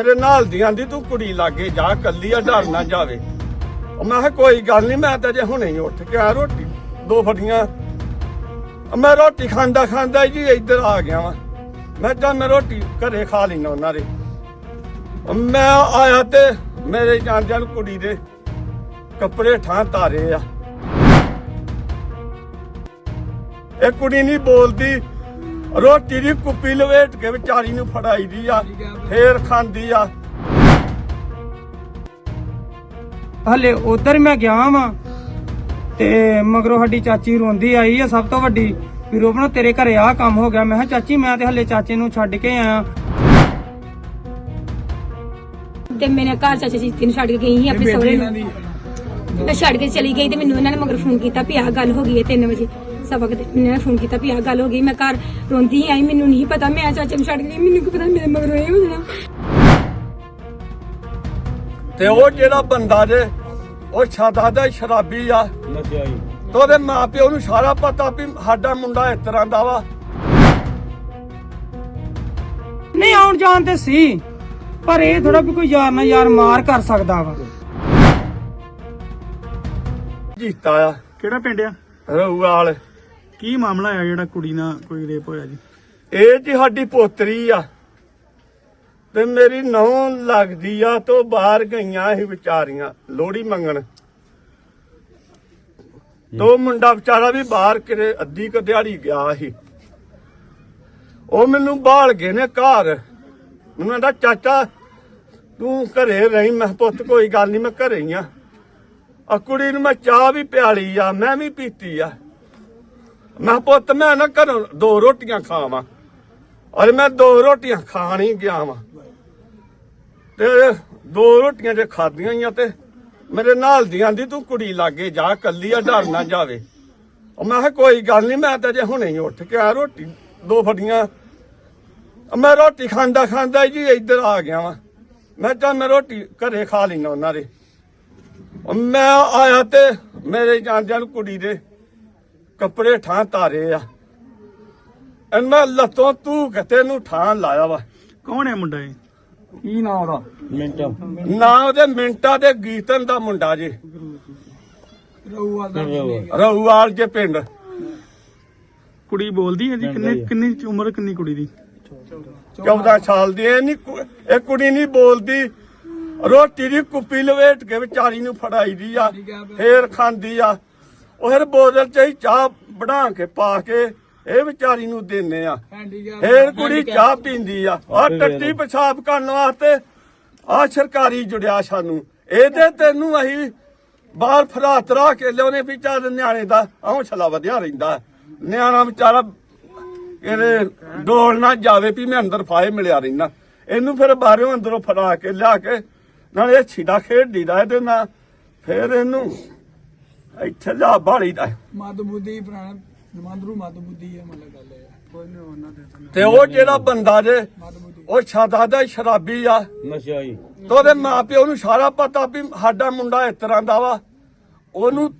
ਮੇਰੇ ਨਾਲ ਦੀ ਆਂਦੀ ਤੂੰ ਕੁੜੀ ਲਾਗੇ ਜਾ, ਕੱਲੀ ਆ ਡਰ ਨਾ ਜਾਵੇ। ਉਹ ਮੈਂ ਕਿਹਾ, ਕੋਈ ਗੱਲ ਨਹੀਂ ਮੈਂ ਤਾਂ ਜੇ ਹੁਣੇ ਹੀ ਉੱਠ ਕੇ ਆ ਰੋਟੀ, ਦੋ ਫਟੀਆਂ ਮੈਂ ਰੋਟੀ ਖਾਂਦਾ ਖਾਂਦਾ ਜੀ ਇੱਧਰ ਆ ਗਿਆ ਵਾਂ। ਮੈਂ ਤਾਂ ਮੈਂ ਰੋਟੀ ਘਰੇ ਖਾ ਲੈਣਾ ਉਹਨਾਂ ਦੇ। ਮੈਂ ਆਇਆ ਤੇ ਮੇਰੇ ਜਾਣ ਜਾਣ ਕੁੜੀ ਦੇ ਕੱਪੜੇ ਠਾਂ ਤਾਰੇ ਆ। ਇਹ ਕੁੜੀ ਨਹੀਂ ਬੋਲਦੀ ਰੋਟੀ ਦੀ ਕੁੱਪੀ ਲਵੇਟ ਕੇ ਵਿਚਾਰੀ ਨੂੰ ਫੜਾਈ ਦੀ ਆ ਫੇਰ ਖਾਂਦੀ ਆ। ਹਲੇ ਉਧਰ ਮੈਂ ਗਿਆ ਵਾਂ ਤੇ ਮਗਰੋਂ ਸਾਡੀ ਚਾਚੀ ਰੋਂਦੀ ਆਈ ਆ ਸਭ ਤੋਂ ਵੱਡੀ ਵੀ ਰੋਪਣਾ ਤੇਰੇ ਘਰੇ ਆ ਕੰਮ ਹੋ ਗਿਆ। ਮੈਂ ਕਿਹਾ ਚਾਚੀ ਮੈਂ ਤੇ ਹਲੇ ਚਾਚੇ ਨੂੰ ਛੱਡ ਕੇ ਆਇਆ। ਤੇ ਮੇਰੇ ਘਰ ਚਾਚਾ ਜੀ ਨੂੰ ਛੱਡ ਕੇ ਗਈ ਸੀ ਆਪਣੇ ਸਹੁਰੇ ਨੂੰ। ਮੈਂ ਛੱਡ ਕੇ ਚਲੀ ਗਈ ਤੇ ਮੈਨੂੰ ਇਹਨਾਂ ਨੇ ਮਗਰ ਫੋਨ ਕੀਤਾ ਵੀ ਆਹ ਗੱਲ ਹੋ ਗਈ ਹੈ 3 ਵਜੇ। ਸਬਕ ਨੇ ਫੋਨ ਕੀਤਾ ਵੀ ਆਹ ਗੱਲ ਹੋ ਗਈ ਮੈਂ ਘਰ ਰੋਂਦੀ ਆਈ ਮੈਨੂੰ ਨਹੀਂ ਪਤਾ ਮੈਂ ਚਾਚੇ ਨੂੰ ਛੱਡ ਗਈ ਮੈਨੂੰ ਕੀ ਪਤਾ ਮੇਰੇ ਮਗਰ ਇਹ ਹੋ ਜਾਣਾ। ਤੇ ਉਹ ਜਿਹੜਾ ਬੰਦਾ ਜੇ ਉਹ ਛਾਦਾ ਦਾ ਸ਼ਰਾਬੀ ਆ। ਤੇ ਉਹਦੇ ਮਾਪਿਓ ਨੂੰ ਸਾਰਾ ਪਤਾ ਵੀ ਸਾਡਾ ਮੁੰਡਾ ਇਸ ਤਰ੍ਹਾਂ ਦਾ ਵਾ। ਨਹੀਂ ਆਉਣ ਜਾਣ ਤੇ ਸੀ ਪਰ ਇਹ ਥੋੜਾ ਵੀ ਕੋਈ ਯਾਰ ਨਾ ਯਾਰ ਮਾਰ ਕਰ ਸਕਦਾ ਵਾ। ਜੀਤਾ ਆ। ਕਿਹੜਾ ਪਿੰਡ ਆ? ਰਊਵਾਲ ਕੀ ਮਾਮਲਾ ਆ ਜਿਹੜਾ ਕੁੜੀ ਨਾਲ ਕੋਈ ਰੇਪ ਹੋਇਆ ਜੀ? ਇਹ ਜੀ ਸਾਡੀ ਪੋਤਰੀ ਆ ਤੇ ਮੇਰੀ ਨੌਂ ਲੱਗਦੀ ਆ ਤੋਂ ਬਾਹਰ ਗਈਆਂ ਇਹ ਵਿਚਾਰੀਆਂ ਲੋੜੀ ਮੰਗਣ। ਤੋ ਮੁੰਡਾ ਵਿਚਾਰਾ ਵੀ ਬਾਹਰ ਕਿਤੇ ਅੱਧੀ ਕ ਦਿਹਾੜੀ ਗਿਆ ਸੀ। ਉਹ ਮੈਨੂੰ ਬਾਲ ਗਏ ਨੇ ਘਰ। ਮੈਨੂੰ ਕਹਿੰਦਾ ਚਾਚਾ, ਤੂੰ ਘਰੇ ਰਹੀ। ਮੈਂ ਪੁੱਤ, ਕੋਈ ਗੱਲ ਨਹੀਂ ਮੈਂ ਘਰੇ ਹੀ ਆ। ਆ ਕੁੜੀ ਨੂੰ ਮੈਂ ਚਾਹ ਵੀ ਪਿਆਲੀ ਆ, ਮੈਂ ਵੀ ਪੀਤੀ ਆ। ਮੈਂ ਕਿਹਾ, ਪੁੱਤ ਮੈਂ ਨਾ ਘਰੋਂ ਦੋ ਰੋਟੀਆਂ ਖਾਵਾਂ। ਔਰ ਮੈਂ ਦੋ ਰੋਟੀਆਂ ਖਾਣ ਹੀ ਗਿਆ ਵਾਂ। ਤੇ ਦੋ ਰੋਟੀਆਂ ਜੇ ਖਾਧੀਆਂ ਹੀ ਆ ਤੇ ਮੇਰੇ ਨਾਲ ਦੀ ਆਂਦੀ ਤੂੰ ਕੁੜੀ ਲਾਗੇ ਜਾ ਕੱਲੀ ਆ ਡਰ ਨਾ ਜਾਵੇ। ਉਹ ਮੈਂ ਕਿਹਾ ਕੋਈ ਗੱਲ ਨਹੀਂ ਮੈਂ ਤਾਂ ਜੇ ਹੁਣੇ ਹੀ ਉੱਠ ਕੇ ਆ ਰੋਟੀ ਦੋ ਫੜੀਆਂ। ਮੈਂ ਰੋਟੀ ਖਾਂਦਾ ਖਾਂਦਾ ਜੀ ਇੱਧਰ ਆ ਗਿਆ ਵਾਂ। ਮੈਂ ਤਾਂ ਮੈਂ ਰੋਟੀ ਘਰੇ ਖਾ ਲੈਣਾ ਉਹਨਾਂ ਦੇ। ਮੈਂ ਆਇਆ ਤੇ ਮੇਰੇ ਜਾਂਦਿਆਂ ਨੂੰ ਕੁੜੀ ਦੇ ਕੱਪੜੇ ਠਾਂ ਤਾਰੇ ਆ। ਇਹਨਾਂ ਲੱਤੋਂ ਤੂੰ ਕਿਤੇ ਨੂੰ ਠਾਂ ਲਾਇਆ ਵਾ। ਕੌਣ ਹੈ ਮੁੰਡਾ ਇਹ? ਕੀ ਨਾ ਉਹਦਾ? ਨਾ ਉਹਦੇ ਮਿੰਟਾਂ ਦੇ ਗੀਤਨ ਦਾ ਮੁੰਡਾ ਜੇ। ਰਹੁਵਾਲ ਜੇ ਪਿੰਡ। ਕੁੜੀ ਬੋਲਦੀ ਹੈ ਜੀ? ਕਿੰਨੇ ਕਿੰਨੀ ਉਮਰ ਕਿੰਨੀ ਕੁੜੀ ਦੀ? 14 ਸਾਲ ਦੀ ਇਹ ਨਹੀਂ ਇਹ ਕੁੜੀ ਨਹੀਂ ਬੋਲਦੀ। ਰੋਟੀ ਦੀ ਕੁੱਪੀ ਲਵੇਟ ਕੇ ਵਿਚਾਰੀ ਨੂੰ ਫੜਾਈ ਦੀ ਆ ਫੇਰ ਖਾਂਦੀ ਆ। ਉਹ ਫਿਰ ਬੋਤਲ ਚ ਹੀ ਚਾਹ ਬਣਾ ਕੇ ਪਾ ਕੇ ਇਹ ਵਿਚਾਰੀ ਨੂੰ ਦਿੰਨੇ ਆ। ਫੇਰ ਕੁੜੀ ਚਾਹ ਪੀਂਦੀ ਆ। ਆ ਟੱਟੀ ਪਿਸ਼ਾਬ ਕਰਨ ਵਾਸਤੇ ਆ ਸਰਕਾਰੀ ਜੁੜਿਆ ਸਾਨੂੰ। ਇਹਦੇ ਤੈਨੂੰ ਅਸੀਂ ਬਾਹਰ ਫਰਾਤ ਰਾ ਕੇ ਲਿਆਉਨੇ ਵੀ ਚੱਲ ਨਿਆਣੇ ਦਾ ਹੌਸਲਾ ਵਧਿਆ ਰਹਿੰਦਾ। ਨਿਆਣਾ ਵਿਚਾਰਾ ਇਹਦੇ ਡੋਲ ਨਾ ਜਾਵੇ ਵੀ ਮੈਂ ਅੰਦਰ ਫਾਏ ਮਿਲਿਆ ਰਹਿਣਾ ਇਹਨੂੰ ਫਿਰ ਬਾਹਰੋਂ ਅੰਦਰੋਂ ਫੜਾ ਕੇ ਲਿਆ ਕੇ ਨਾਲ ਇਹ ਛਿੜਾ ਖੇਡਦੀ ਦਾ ਇਹਦੇ ਨਾਲ। ਫਿਰ ਇਹਨੂੰ ਇੱਥੇ ਲਿਆ ਬਾੜੀ ਦਾ। ਮਦ ਬੁੱਧੀ ਪ੍ਰਾਣ ਮੰਦਰੂ ਮਦ ਬੁੱਧੀ ਹੈ ਮਤਲਬ ਗੱਲ ਹੈ ਕੋਈ ਨਹੀਂ ਉਹਨਾਂ ਦੇ ਤੇ ਉਹ ਜਿਹੜਾ ਬੰਦਾ ਜੇ ਉਹ ਛਾਦਾ ਦਾ ਸ਼ਰਾਬੀ ਆ। ਨਸ਼ਾਈ ਤੇ ਉਹਦੇ ਮਾਪਿਓ ਨੂੰ ਸਾਰਾ ਪਤਾ ਵੀ ਸਾਡਾ ਮੁੰਡਾ ਇਸ ਤਰ੍ਹਾਂ ਦਾ ਵਾ। ਉਹਨੂੰ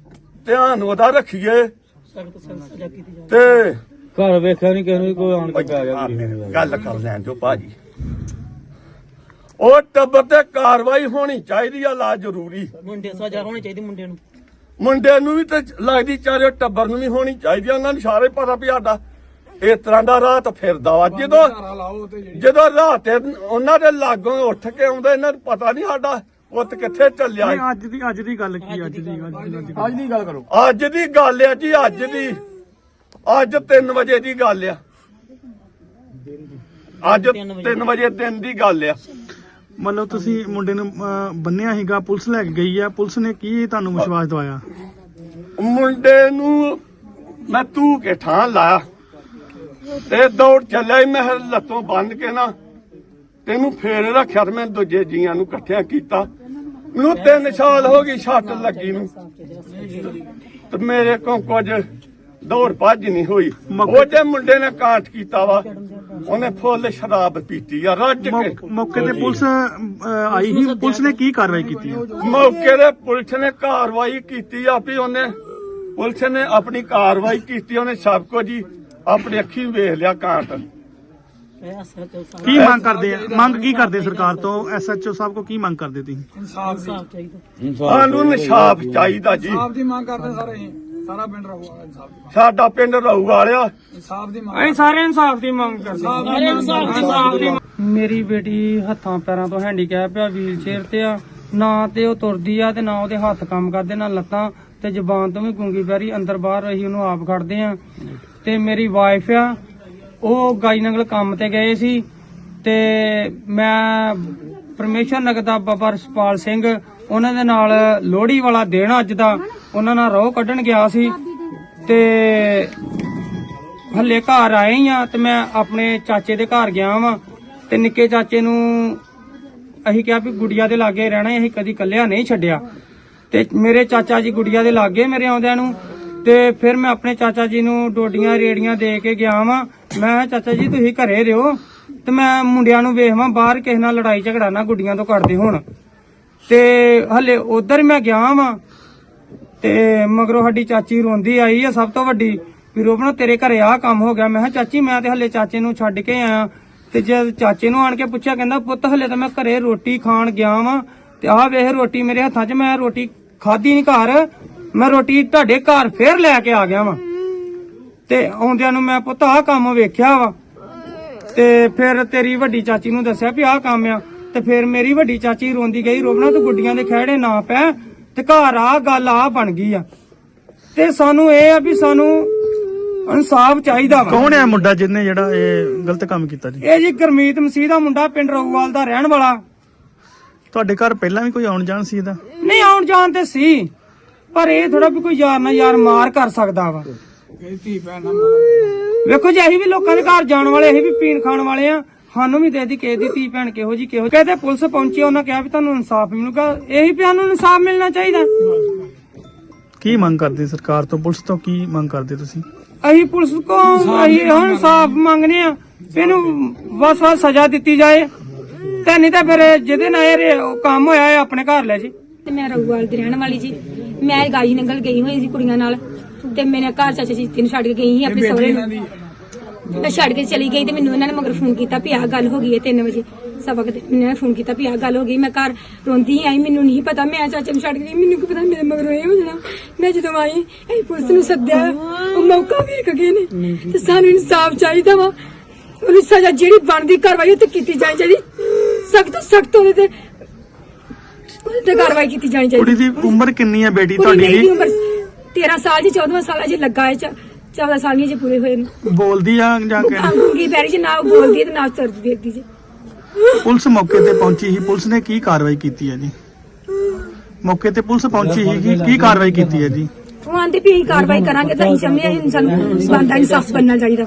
ਧਿਆਨ ਉਹਦਾ ਰੱਖੀਏ। ਤੇ ਘਰ ਵੇਖਿਆ ਨਹੀਂ ਕਿਸੇ ਨੂੰ ਕੋਈ ਆਣ ਕੇ ਪੈ ਗਿਆ ਗੱਲ ਕਰ ਲੈਣ ਜੋ ਭਾਜੀ। ਉਹ ਟੱਬਰ ਤੇ ਕਾਰਵਾਈ ਹੋਣੀ ਚਾਹੀਦੀ ਆ ਲਾ ਜ਼ਰੂਰੀ। ਮੁੰਡੇ ਸਜ਼ਾ ਹੋਣੀ ਚਾਹੀਦੀ ਮੁੰਡੇ ਨੂੰ। ਮੁੰਡੇ ਨੂੰ ਵੀ ਤੇ ਲੱਗਦੀ ਚਾਰੇ ਟੱਬਰ ਨੂੰ ਵੀ ਹੋਣੀ ਚਾਹੀਦੀ ਆ ਉਹਨਾਂ ਨੂੰ ਸਾਰੇ ਪਤਾ ਵੀ ਸਾਡਾ। ਇਸ ਤਰ੍ਹਾਂ ਦਾ ਰਾਤ ਫਿਰਦਾ ਵਾ। ਜਦੋਂ ਜਦੋਂ ਰਾਤ ਉਹਨਾਂ ਦੇ ਲਾਗੋਂ ਉੱਠ ਕੇ ਆਉਂਦੇ ਇਹਨਾਂ ਨੂੰ ਪਤਾ ਨਹੀਂ ਸਾਡਾ ਪੁੱਤ ਕਿੱਥੇ ਚੱਲਿਆ। ਨਹੀਂ ਅੱਜ ਦੀ ਅੱਜ ਦੀ ਗੱਲ ਕੀ ਅੱਜ ਦੀ ਅੱਜ ਦੀ ਅੱਜ ਦੀ ਗੱਲ ਕਰੋ। ਅੱਜ ਦੀ ਗੱਲ ਆ ਜੀ ਅੱਜ ਦੀ। ਅੱਜ 3 ਵਜੇ ਦੀ ਗੱਲ ਆ। ਅੱਜ 3 ਵਜੇ ਦਿਨ ਦੀ ਗੱਲ ਆ। ਮਤਲਬ ਤੁਸੀਂ ਮੁੰਡੇ ਨੂੰ ਅਹ, ਬੰਨਿਆ ਸੀਗਾ ਪੁਲਿਸ ਲੈ ਕੇ ਗਈ ਆ। ਪੁਲਿਸ ਨੇ ਕੀ ਤੁਹਾਨੂੰ ਵਿਸ਼ਵਾਸ ਦਵਾਇਆ? ਮੁੰਡੇ ਨੂੰ ਮੈਂ ਤੂੰ ਕੇ ਠਾਂ ਲਾਇਆ। ਤੇ ਦੌੜ ਚੱਲਿਆ ਈ ਮੈਂ ਫਿਰ ਲੱਤੋਂ ਬੰਨ ਕੇ ਨਾ ਤੈਨੂੰ ਫੇਰ ਰੱਖਿਆ ਤੇ ਮੈਂ ਦੂਜੇ ਜੀਆਂ ਨੂੰ ਇਕੱਠਿਆ ਕੀਤਾ। ਮੈਨੂੰ ਤਿੰਨ ਸਾਲ ਹੋ ਗਈ ਛੱਟ ਲੱਗੀ ਨੂੰ। ਤੇ ਮੇਰੇ ਕੋਲ ਕੁਝ ਦੌੜ ਭੱਜ ਨਹੀਂ ਹੋਈ। ਉਹ ਜੇ ਮੁੰਡੇ ਨੇ ਕਾਂਟ ਕੀਤਾ ਵਾ ਉਹਨੇ ਫੁੱਲ ਸ਼ਰਾਬ ਪੀਤੀ ਆ ਰੱਜ ਕੇ। ਮੌਕੇ ਤੇ ਪੁਲਿਸ ਆਈ ਸੀ। ਪੁਲਿਸ ਨੇ ਕੀ ਕਾਰਵਾਈ ਕੀਤੀ? ਮੌਕੇ ਦੇ ਪੁਲਿਸ ਨੇ ਕਾਰਵਾਈ ਕੀਤੀ ਆ ਵੀ ਉਹਨੇ ਪੁਲਿਸ ਨੇ ਆਪਣੀ ਕਾਰਵਾਈ ਕੀਤੀ ਉਹਨੇ ਸਭ ਕੁਝ ਹੀ ਆਪਣੀ ਅੱਖੀਂ ਵੇਖ ਲਿਆ ਕਾਂਟ। ਕੀ ਮੰਗ ਕਰਦੇ ਆ? ਮੰਗ ਕੀ ਕਰਦੇ ਸਰਕਾਰ ਤੋਂ? ਐਸਐਚਓ ਸਾਹਿਬ ਕੋ ਕੀ ਮੰਗ ਕਰਦੇ ਤੁਸੀਂ? ਇਨਸਾਫ ਚਾਹੀਦਾ ਸਾਨੂੰ ਇਨਸਾਫ ਚਾਹੀਦਾ ਜੀ। ਇਨਸਾਫ ਦੀ ਮੰਗ ਕਰਦੇ ਸਾਰੇ ਅਸੀਂ। ਸਾਰਾ ਪਿੰਡ ਰਹੂਗਾ ਇਨਸਾਫ ਦੀ ਸਾਡਾ ਪਿੰਡ ਰਹੂ ਵਾਲਿਆ। ਇਨਸਾਫ ਦੀ ਮੰਗ ਅਸੀਂ ਸਾਰੇ ਇਨਸਾਫ ਦੀ ਮੰਗ ਕਰਦੇ ਸਾਰੇ ਇਨਸਾਫ ਦੀ ਇਨਸਾਫ ਦੀ ਮੰਗ- ਮੇਰੀ ਬੇਟੀ ਹੱਥਾਂ ਪੈਰਾਂ ਤੋਂ ਹੈਂਡੀਕੈਪ ਆ ਵੀਲ ਚੇਅਰ ਤੇ ਆ। ਨਾ ਤੇ ਉਹ ਤੁਰਦੀ ਆ ਤੇ ਨਾ ਉਹਦੇ ਹੱਥ ਕੰਮ ਕਰਦੇ ਨਾ ਲੱਤਾਂ ਤੇ ਜ਼ਬਾਨ ਤੋਂ ਵੀ ਗੁੰਗੀ ਪੈਰੀ ਅੰਦਰ ਬਾਹਰ ਅਸੀਂ ਉਹਨੂੰ ਆਪ ਖੜਦੇ ਆ। ਤੇ ਮੇਰੀ ਵਾਈਫ ਆ ਉਹ ਗਾਈ ਨੰਗਲ ਕੰਮ ਤੇ ਗਏ ਸੀ। ਤੇ ਮੈਂ ਪਰਮੇਸ਼ਰ ਨਗਰ ਦਾ ਬਾਬਾ ਰਸਪਾਲ ਸਿੰਘ ਉਹਨਾਂ ਦੇ ਨਾਲ ਲੋਹੜੀ ਵਾਲਾ ਦਿਨ ਅੱਜ ਦਾ ਉਹਨਾਂ ਨਾਲ ਰੋਹ ਕੱਢਣ ਗਿਆ ਸੀ ਤੇ ਹੱਲੇ ਘਰ ਆਏ ਹੀ ਆ ਤੇ ਮੈਂ ਆਪਣੇ ਚਾਚੇ ਦੇ ਘਰ ਗਿਆ ਵਾਂ ਤੇ ਨਿੱਕੇ ਚਾਚੇ ਨੂੰ ਅਸੀਂ ਕਿਹਾ ਵੀ ਗੁੜੀਆ ਦੇ ਲਾਗੇ ਰਹਿਣਾ ਹੈ, ਅਸੀਂ ਕਦੀ ਕੱਲਿਆ ਨਹੀਂ ਛੱਡਿਆ। ਤੇ ਮੇਰੇ ਚਾਚਾ ਜੀ ਗੁੜੀਆ ਦੇ ਲਾਗੇ ਮੇਰੇ ਆਉਂਦਿਆਂ ਨੂੰ ਤੇ ਫਿਰ ਮੈਂ ਆਪਣੇ ਚਾਚਾ ਜੀ ਨੂੰ ਡੋਡੀਆਂ ਰੇੜੀਆਂ ਦੇ ਕੇ ਗਿਆ ਵਾਂ। ਮੈਂ ਚਾਚਾ ਜੀ ਤੁਸੀਂ ਘਰੇ ਰਹੋ ਤੇ ਮੈਂ ਮੁੰਡਿਆਂ ਨੂੰ ਵੇਖਵਾਂ ਬਾਹਰ ਕਿਸੇ ਨਾਲ ਲੜਾਈ ਝਗੜਾ ਨਾ ਗੁੱਡੀਆਂ ਤੋਂ ਕਰਦੇ ਹੋਣ। ਤੇ ਹੱਲੇ ਉਧਰ ਮੈਂ ਗਿਆ ਵਾਂ ਤੇ ਮਗਰੋਂ ਸਾਡੀ ਚਾਚੀ ਰੋਂਦੀ ਆਈ ਆ ਸਭ ਤੋਂ ਵੱਡੀ ਵੀ ਰੋਪਣਾ ਤੇਰੇ ਘਰੇ ਆਹ ਕੰਮ ਹੋ ਗਿਆ। ਮੈਂ ਕਿਹਾ, ਚਾਚੀ, ਮੈਂ ਤੇ ਹਲੇ ਚਾਚੇ ਨੂੰ ਛੱਡ ਕੇ ਆਇਆ। ਤੇ ਜਦ ਚਾਚੇ ਨੂੰ ਆਣ ਕੇ ਪੁੱਛਿਆ, ਕਹਿੰਦਾ, ਪੁੱਤ, ਹਲੇ ਤਾਂ ਮੈਂ ਘਰੇ ਰੋਟੀ ਖਾਣ ਗਿਆ ਵਾਂ ਤੇ ਆਹ ਵੇਖ ਰੋਟੀ ਮੇਰੇ ਹੱਥਾਂ 'ਚ। ਮੈਂ ਰੋਟੀ ਖਾਧੀ ਨਹੀਂ ਘਰ। ਮੈਂ ਰੋਟੀ ਤੁਹਾਡੇ ਘਰ ਫੇਰ ਲੈ ਕੇ ਆ ਗਿਆ ਵਾਂ। ਤੇ ਆਉਂਦਿਆਂ ਨੂੰ ਮੈਂ, ਪੁੱਤ, ਆਹ ਕੰਮ ਵੇਖਿਆ ਵਾ। ਤੇ ਫਿਰ ਤੇਰੀ ਵੱਡੀ ਚਾਚੀ ਨੂੰ ਦੱਸਿਆ ਵੀ ਆਹ ਕੰਮ ਆ। ਤੇ ਫਿਰ ਮੇਰੀ ਵੱਡੀ ਚਾਚੀ ਰੋਂਦੀ ਗਈ ਰੋਬਣਾ ਤੂੰ ਗੁੱਡੀਆਂ ਦੇ ਖਹਿੜੇ ਨਾ ਪੈ ਤੇ ਘਰ ਆ ਗੱਲ ਆ ਬਣ ਗਈ ਆ। ਤੇ ਸਾਨੂੰ ਇਹ ਆ ਵੀ ਸਾਨੂੰ ਇਨਸਾਫ ਚਾਹੀਦਾ ਵਾ। ਕੌਣ ਹੈ ਮੁੰਡਾ ਜਿਹਨੇ ਜਿਹੜਾ ਇਹ ਗਲਤ ਕੰਮ ਕੀਤਾ ਜੀ? ਇਹ ਜੀ ਗਰਮੀਤ ਮਸੀਹ ਦਾ ਮੁੰਡਾ ਪਿੰਡ ਰੋਗਵਾਲ ਦਾ ਰਹਿਣ ਵਾਲਾ। ਤੁਹਾਡੇ ਘਰ ਪਹਿਲਾਂ ਵੀ ਕੋਈ ਆਉਣ ਜਾਣ ਸੀ ਇਹਦਾ? ਨਹੀਂ ਆਉਣ ਜਾਣ ਤੇ ਸੀ ਪਰ ਇਹ ਥੋੜਾ ਵੀ ਕੋਈ ਯਾਰ ਨਾ ਯਾਰ ਮਾਰ ਕਰ ਸਕਦਾ ਵਾ। ਵੇਖੋ ਜੀ ਅਸੀਂ ਵੀ ਲੋਕਾਂ ਦੇ ਘਰ ਜਾਣ ਵਾਲੇ ਅਸੀਂ ਵੀ ਪੀਣ ਖਾਣ ਵਾਲੇ ਆ। ਸਾਨੂੰ ਵੀ ਦੇ ਦੀ ਕਿਸੇ ਦੀ ਧੀ ਭੈਣ ਕਿਹੋ ਜੀ ਕਿਹੋ ਕਹਿੰਦੇ ਪੁਲਿਸ ਪਹੁੰਚੀ ਉਹਨਾਂ ਕਿਹਾ ਵੀ ਤੁਹਾਨੂੰ ਇਨਸਾਫ ਮਿਲੂਗਾ। ਇਹੀ ਵੀ ਸਾਨੂੰ ਇਨਸਾਫ ਮਿਲਣਾ ਚਾਹੀਦਾ। ਕੀ ਮੰਗ ਕਰਦੇ ਸਰਕਾਰ ਤੋਂ? ਪੁਲਿਸ ਤੋਂ ਕੀ ਮੰਗ ਕਰਦੇ ਤੁਸੀਂ? ਅਸੀਂ ਪੁਲਿਸ ਕੋ ਅਸੀਂ ਹੁਣ ਇਨਸਾਫ ਮੰਗਨੇ ਆ ਇਹਨੂੰ ਬਸ ਬਸ ਸਜ਼ਾ ਦਿੱਤੀ ਜਾਏ। ਤੇ ਨਹੀਂ ਤਾਂ ਫਿਰ ਜਿਹਦੇ ਨਾਲ ਇਹ ਰੇ- ਉਹ ਕੰਮ ਹੋਇਆ ਇਹ ਆਪਣੇ ਘਰ ਲੈ ਜੀ। ਤੇ ਮੈਂ ਰਘੂਵਾਲ ਦੀ ਰਹਿਣ ਵਾਲੀ ਜੀ। ਮੈਂ ਗਾਈ ਨੰਗਲ ਗਈ ਹੋਈ ਸੀ ਕੁੜੀਆਂ ਨਾਲ। ਤੇ ਮੇਰੇ ਘਰ ਚਾਚਾ ਜੀ ਤਿੰਨ ਛੱਡ ਕੇ ਗਈ ਸੀ ਆਪਣੇ ਸਹੁਰੇ ਨੂੰ। ਮੈਂ ਛੱਡ ਕੇ ਚਲੀ ਗਈ ਤੇ ਮੈਨੂੰ ਇਹਨਾਂ ਨੇ ਮਗਰ ਫੋਨ ਕੀਤਾ ਵੀ ਆਹ ਗੱਲ ਹੋ ਗਈ ਹੈ 3 ਵਜੇ। ਸਬਕ ਤੇ ਇਹਨਾਂ ਨੇ ਫੋਨ ਕੀਤਾ ਵੀ ਆਹ ਗੱਲ ਹੋ ਗਈ। ਮੈਂ ਘਰ ਰੋਂਦੀ ਆਈ ਮੈਨੂੰ ਨਹੀਂ ਪਤਾ। ਮੈਂ ਚਾਚੇ ਨੂੰ ਛੱਡ ਗਈ। ਮੈਨੂੰ ਕੀ ਪਤਾ ਮੇਰੇ ਮਗਰੋਂ ਇਹ ਹੋ ਜਾਣਾ। ਮੈਂ ਜਦੋਂ ਆਈ ਅਸੀਂ ਪੁਲਿਸ ਨੂੰ ਸੱਦਿਆ। ਉਹ ਮੌਕਾ ਵੇਖ ਗਏ ਨੇ ਤੇ ਸਾਨੂੰ ਇਨਸਾਫ ਚਾਹੀਦਾ ਵਾ। ਉਹਨੂੰ ਸਜ਼ਾ ਜਿਹੜੀ ਬਣਦੀ ਕਾਰਵਾਈ ਉਹ ਤੇ ਕੀਤੀ ਜਾਣੀ ਚਾਹੀਦੀ। ਸਖਤ ਸਖਤ ਉਹਦੇ ਤੇ ਉਹਦੇ ਤੇ ਕਾਰਵਾਈ ਕੀਤੀ ਜਾਣੀ ਚਾਹੀਦੀ। ਕੁੜੀ ਦੀ ਉਮਰ ਕਿੰਨੀ ਹੈ ਬੇਟੀ ਤੁਹਾਡੀ ਦੀ ਦੀ? ਉਮਰ 13 ਸਾਲ ਜੀ 14 ਸਾਲ ਜੀ ਲੱਗਾ ਹੈ 14 ਸਾਲ ਨਹੀਂ ਜੇ ਪੂਰੇ ਹੋਏ ਨੇ। ਬੋਲਦੀ ਆ ਜਾਂ ਕਿ ਅੰਗੂਗੀ ਪੈਰੀ ਚ ਨਾ ਬੋਲਦੀ ਹੈ ਤੇ ਨਾ ਤੁਰਦੀ ਫਿਰਦੀ ਜੀ। ਪੁਲਿਸ ਮੌਕੇ ਤੇ ਪਹੁੰਚੀ ਸੀ। ਪੁਲਿਸ ਨੇ ਕੀ ਕਾਰਵਾਈ ਕੀਤੀ ਹੈ ਜੀ? ਮੌਕੇ ਤੇ ਪੁਲਿਸ ਪਹੁੰਚੀ ਸੀ ਕੀ ਕਾਰਵਾਈ ਕੀਤੀ ਹੈ ਜੀ? ਉਹ ਆਂਦੇ ਵੀ ਅਸੀਂ ਕਾਰਵਾਈ ਕਰਾਂਗੇ ਤਾਂ ਅਸੀਂ ਚਾਹੁੰਦੇ ਹਾਂ ਸਾਨੂੰ ਬੰਦਾ ਇਨਸਾਫ ਬਣਨਾ ਚਾਹੀਦਾ